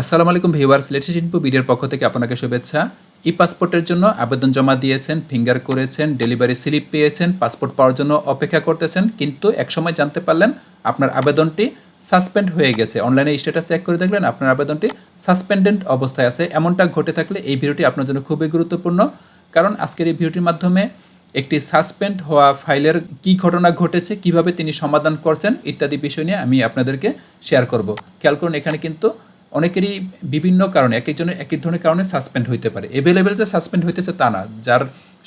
আসসালামু আলাইকুম viewers, latest info ভিডিওর পক্ষ থেকে আপনাকে শুভেচ্ছা। ই পাসপোর্টের জন্য আবেদন জমা দিয়েছেন, ফিঙ্গার করেছেন, ডেলিভারি স্লিপ পেয়েছেন পাসপোর্ট পাওয়ার জন্য অপেক্ষা করতেছেন, কিন্তু একসময় জানতে পারলেন আপনার আবেদনটি সাসপেন্ড হয়ে গেছে। অনলাইনে স্ট্যাটাস চেক করে দেখলেন আপনার আবেদনটি সাসপেন্ডেন্ট অবস্থায় আছে। এমনটা ঘটে থাকলে এই ভিডিওটি আপনার জন্য খুবই গুরুত্বপূর্ণ। কারণ আজকের এই ভিডিওটির মাধ্যমে একটি সাসপেন্ড হওয়া ফাইলের কি ঘটনা ঘটেছে, কীভাবে তিনি সমাধান করছেন ইত্যাদি বিষয় নিয়ে আমি আপনাদেরকে শেয়ার করব। খেয়াল করুন, এখানে কিন্তু অনেকেরই বিভিন্ন কারণে, এক একজনের এক এক ধরনের কারণে সাসপেন্ড হইতে পারে। এভেলেবেল যে সাসপেন্ড হইতেছে তা না। যার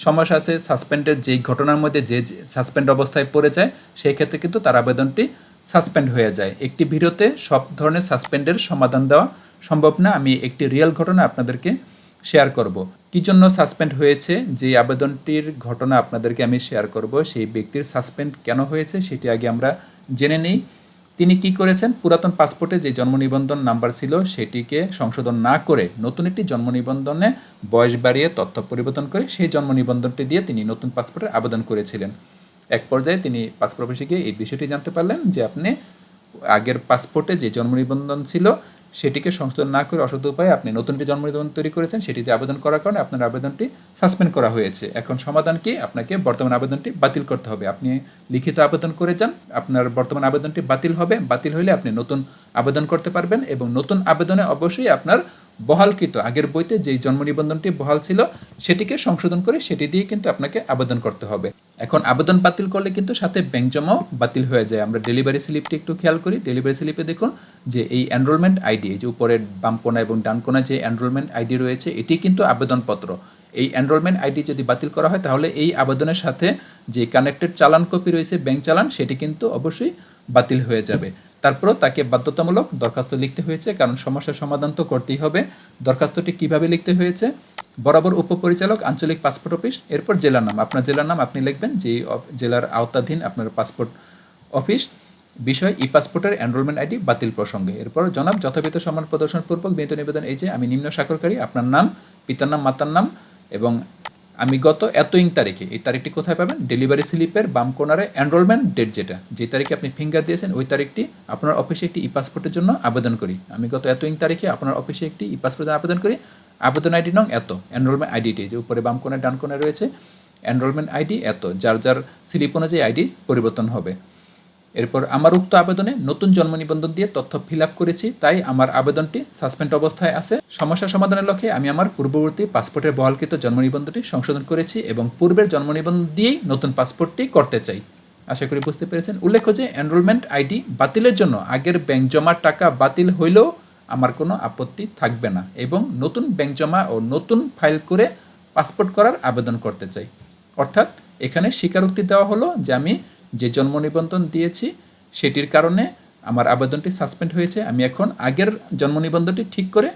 সমস্যা আছে সাসপেন্ডের যেই ঘটনার মধ্যে যে সাসপেন্ড অবস্থায় পড়ে যায়, সেই ক্ষেত্রে কিন্তু তার আবেদনটি সাসপেন্ড হয়ে যায়। একটি ভিডিওতে সব ধরনের সাসপেন্ডের সমাধান দেওয়া সম্ভব না। আমি একটি রিয়েল ঘটনা আপনাদেরকে শেয়ার করব। কী জন্য সাসপেন্ড হয়েছে? যে আবেদনটির ঘটনা আপনাদেরকে আমি শেয়ার করব, সেই ব্যক্তির সাসপেন্ড কেন হয়েছে, সেটি আগে আমরা জেনে নিই। তিনি কি করেছেন? পুরাতন পাসপোর্টে যে জন্ম নিবন্ধন নাম্বার ছিল সেটিকে সংশোধন না করে নতুন একটি জন্ম নিবন্ধনে বয়স বাড়িয়ে তথ্য পরিবর্তন করে সেই জন্ম নিবন্ধনটি দিয়ে তিনি নতুন পাসপোর্টের আবেদন করেছিলেন। এক পর্যায়ে তিনি পাসপোর্ট অফিসে গিয়ে এই বিষয়টি জানতে পারলেন যে আপনি আগের পাসপোর্টে যে জন্ম নিবন্ধন ছিল, সেটিকে সংশোধন না করে অসদ উপায়ে আপনি নতুন যে জন্ম নিবন্ধন তৈরি করেছেন, সেটিতে আবেদন করার কারণে আপনার আবেদনটি সাসপেন্ড করা হয়েছে। এখন সমাধান কি? আপনাকে বর্তমান আবেদনটি বাতিল করতে হবে। আপনি লিখিত আবেদন করে যান, আপনার বর্তমান আবেদনটি বাতিল হবে। বাতিল হলে আপনি নতুন আবেদন করতে পারবেন এবং নতুন আবেদনে অবশ্যই আপনার বহালকৃত। আগের বইতে যেই জন্ম নিবন্ধনটি বহাল ছিল, সেটিকে সংশোধন করে সেটি দিয়ে কিন্তু আপনাকে আবেদন করতে হবে। এখন আবেদন বাতিল করলে কিন্তু সাথে ব্যাংক জমাও বাতিল হয়ে যায়। আমরা ডেলিভারি স্লিপটি একটু খেয়াল করি। ডেলিভারি স্লিপে দেখুন যে এই এনরোলমেন্ট আইডি যে উপরের বাম কোনা এবং ডান কোনা যে এনরোলমেন্ট আইডি রয়েছে, এটি কিন্তু আবেদনপত্র। এই এনরোলমেন্ট আইডি যদি বাতিল করা হয়, তাহলে এই আবেদনের সাথে যে কানেক্টেড চালান কপি রয়েছে, ব্যাংক চালান, সেটি কিন্তু অবশ্যই বাতিল হয়ে যাবে। তারপরও তাকে বাধ্যতামূলক দরখাস্ত লিখতে হয়েছে, কারণ সমস্যার সমাধান তো করতেই হবে। দরখাস্তটি কীভাবে লিখতে হয়েছে? বরাবর উপপরিচালক আঞ্চলিক পাসপোর্ট অফিস, এরপর জেলার নাম। আপনার জেলার নাম আপনি লিখবেন, যে জেলার আওতাধীন আপনার পাসপোর্ট অফিস। বিষয় ই পাসপোর্টের এনরোলমেন্ট আইডি বাতিল প্রসঙ্গে। এরপর, জনাব যথাবিত সম্মান প্রদর্শনপূর্বক বিনীত নিবেদন এই যে, আমি নিম্ন স্বাক্ষরকারী, আপনার নাম, পিতার নাম, মাতার নাম এবং আমি গত এত ইং তারিখে, এই তারিখটি কোথায় পাবেন? ডেলিভারি স্লিপের বাম কোনারে এনরোলমেন্ট ডেট যেটা। যে তারিখে আপনি ফিঙ্গার দিয়েছেন, ওই তারিখটি আপনার অফিসে একটি ই পাসপোর্টের জন্য আবেদন করি। আমি গত এত ইং তারিখে আপনার অফিসে একটি ই পাসপোর্টের আবেদন করি। আবেদন আইডি নং এত এনরোলমেন্ট আইডিটি যে উপরে বাম কোনায় ডান কোনায় রয়েছে এনরোলমেন্ট আইডি এত, যার যার স্লিপ অনুযায়ী আইডি পরিবর্তন হবে। এরপর আমার উক্ত আবেদনে নতুন জন্ম নিবন্ধন দিয়ে তথ্য ফিল আপ করেছি, তাই আমার আবেদনটি সাসপেন্ড অবস্থায় আছে। সমস্যা সমাধানের লক্ষ্যে আমি আমার পূর্ববর্তী পাসপোর্টের বহালকৃত জন্ম নিবন্ধনটি সংশোধন করেছি এবং পূর্বের জন্ম নিবন্ধন দিয়েই নতুন পাসপোর্টটি করতে চাই। আশা করি বুঝতে পেরেছেন। উল্লেখ্য যে এনরোলমেন্ট আইডি বাতিলের জন্য আগের ব্যাংক জমার টাকা বাতিল হইলেও আমার কোনো আপত্তি থাকবে না এবং নতুন ব্যাংক জমা ও নতুন ফাইল করে পাসপোর্ট করার আবেদন করতে চাই। অর্থাৎ এখানে স্বীকারোক্তি দেওয়া হলো যে আমি যে জন্ম নিবন্ধন দিয়েছি, সেটির কারণে আমার আবেদনটি সাসপেন্ড হয়েছে। আমি এখন আগের জন্ম নিবন্ধনটি ঠিক করে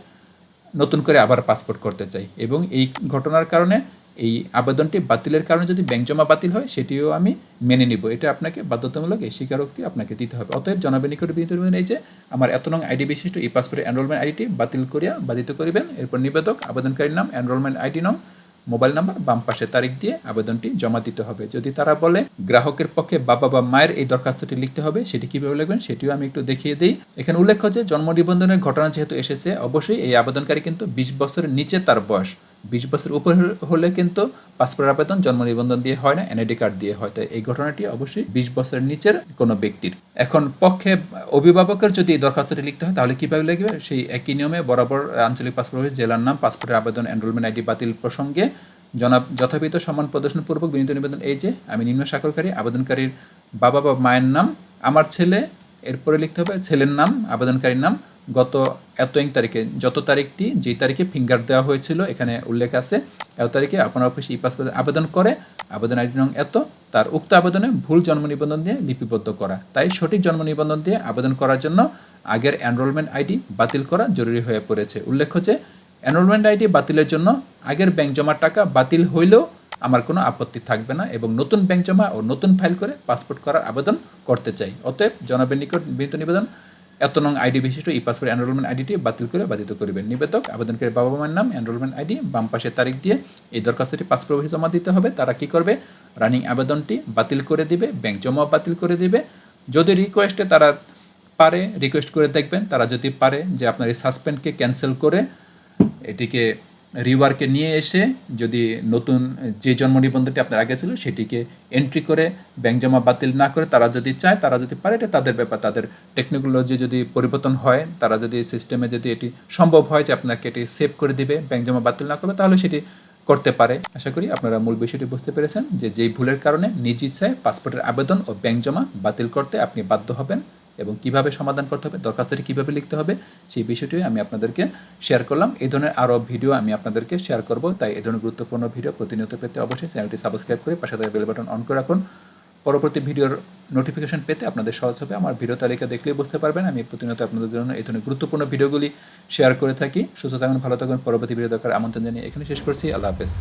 নতুন করে আবার পাসপোর্ট করতে চাই এবং এই ঘটনার কারণে, এই আবেদনটি বাতিলের কারণে যদি ব্যাংক জমা বাতিল হয়, সেটিও আমি মেনে নিব। এটা আপনাকে বাধ্যতামূলক এই স্বীকারোক্তি আপনাকে দিতে হবে। অতএব জনগণের নিকট বিনীত নিবেদন এই যে, আমার এত নং আইডি বিশিষ্ট এই পাসপোর্টের এনরোলমেন্ট আইডিটি বাতিল করিয়া বাধিত করিবেন। এরপর নিবেদক, আবেদনকারীর নাম এনরোলমেন্ট আইডি নং মোবাইল নাম্বার বাম পাশে তারিখ দিয়ে আবেদনটি জমা দিতে হবে। যদি তারা বলে গ্রাহকের পক্ষে বাবা বা মায়ের এই দরখাস্তটি লিখতে হবে, সেটি কীভাবে লিখবেন সেটিও আমি একটু দেখিয়ে দিই। এখানে উল্লেখ্য যে জন্ম নিবন্ধনের ঘটনা যেহেতু এসেছে, অবশ্যই এই আবেদনকারী কিন্তু বিশ বছরের নিচে তার বয়স। বিশ বছর উপর হলে কিন্তু পাসপোর্ট আবেদন, জন্ম নিবন্ধন দিয়ে হয় না, এনআইডি কার্ড দিয়ে হয়। তাই এই ঘটনাটি অবশ্যই বিশ বছরের নিচের কোনো ব্যক্তির। এখন পক্ষে অভিভাবকের যদি এই দরখাস্তটি লিখতে হয়, তাহলে কীভাবে লিখবে? সেই একই নিয়মে বরাবর আঞ্চলিক পাসপোর্ট অফিস, জেলার নাম পাসপোর্টের আবেদন, এনরোলমেন্ট আইডি বাতিল প্রসঙ্গে জনাব যথাবিত সম্মান প্রদর্শনপূর্বক বিনীত নিবেদন, এই যে আমি নিম্ন স্বাক্ষরকারী, আবেদনকারীর বাবা বা মায়ের নাম, আমার ছেলে, এরপরে লিখতে হবে ছেলের নাম, আবেদনকারীর নাম গত এত এক তারিখে, যত তারিখটি যেই তারিখে ফিঙ্গার দেওয়া হয়েছিল, এখানে উল্লেখ আছে, এত তারিখে আপনার অফিসে ই পাসপোর্ট আবেদন করে, আবেদন আইডি নং এত, তার উক্ত আবেদনে ভুল জন্ম নিবন্ধন দিয়ে লিপিবদ্ধ করা। তাই সঠিক জন্ম নিবন্ধন দিয়ে আবেদন করার জন্য আগের এনরোলমেন্ট আইডি বাতিল করা জরুরি হয়ে পড়েছে। উল্লেখ্য যে এনরোলমেন্ট আইডি বাতিলের জন্য আগের ব্যাংক জমার টাকা বাতিল হইলেও আমার কোনো আপত্তি থাকবে না এবং নতুন ব্যাংক জমা ও নতুন ফাইল করে পাসপোর্ট করার আবেদন করতে চাই। অতএব জনবের নিকট বিনীত নিবেদন এত নং আইডি বিশিষ্ট ই পাসপোর্ট এনরোলমেন্ট আইডিটি বাতিল করে বাধিত করিবেন। নিবেদক, আবেদনকারী বাবা মায়ের নাম এনরোলমেন্ট আইডি, বাম পাশে তারিখ দিয়ে এই দরখাস্তটি পাসপোর্ট অফিসে জমা দিতে হবে। তারা কি করবে? রানিং আবেদনটি বাতিল করে দিবে ব্যাংক জমাও বাতিল করে দিবে। যদি রিকোয়েস্টে তারা পারে রিকোয়েস্ট করে দেখবেন, তারা যদি পারে যে আপনার এই সাসপেন্ডকে ক্যান্সেল করে, এটিকে রিওয়ার্কে নিয়ে এসে যদি নতুন, যে জন্ম নিবন্ধনটি আপনার আগে ছিল সেটিকে এন্ট্রি করে ব্যাংক জমা বাতিল না করে তারা যদি চায়, তারা যদি পারে, এটা তাদের ব্যাপার। তাদের টেকনোলজি যদি পরিবর্তন হয়, তারা যদি সিস্টেমে যদি এটি সম্ভব হয় যে আপনাকে এটি সেভ করে দিবে ব্যাংক জমা বাতিল না করবে, তাহলে সেটি করতে পারে। আশা করি আপনারা মূল বিষয়টি বুঝতে পেরেছেন যে যেই ভুলের কারণে নিজ ইচ্ছায় পাসপোর্টের আবেদন ও ব্যাংক জমা বাতিল করতে আপনি বাধ্য হবেন। এবং কীভাবে সমাধান করতে হবে, দরখাস্তটি কীভাবে লিখতে হবে, সেই বিষয়টি আমি আপনাদেরকে শেয়ার করলাম। এই ধরনের আরও ভিডিও আমি আপনাদেরকে শেয়ার করব, তাই এই ধরনের গুরুত্বপূর্ণ ভিডিও প্রতিনিয়ত পেতে অবশ্যই চ্যানেলটি সাবস্ক্রাইব করে পাশে থাকা বেল বাটন অন করে রাখুন। পরবর্তী ভিডিওর নোটিফিকেশন পেতে আপনাদের সহজ হবে, আমার ভিডিও তালিকা দেখলেই বুঝতে পারবেন, আমি প্রতিনিয়ত আপনাদের জন্য এই ধরনের গুরুত্বপূর্ণ ভিডিওগুলি শেয়ার করে থাকি। সুস্থ থাকুন, ভালো থাকুন, পরবর্তী ভিডিও দেখার আমন্ত্রণ জানিয়ে এখানে শেষ করছি, আল্লাহ হাফেজ।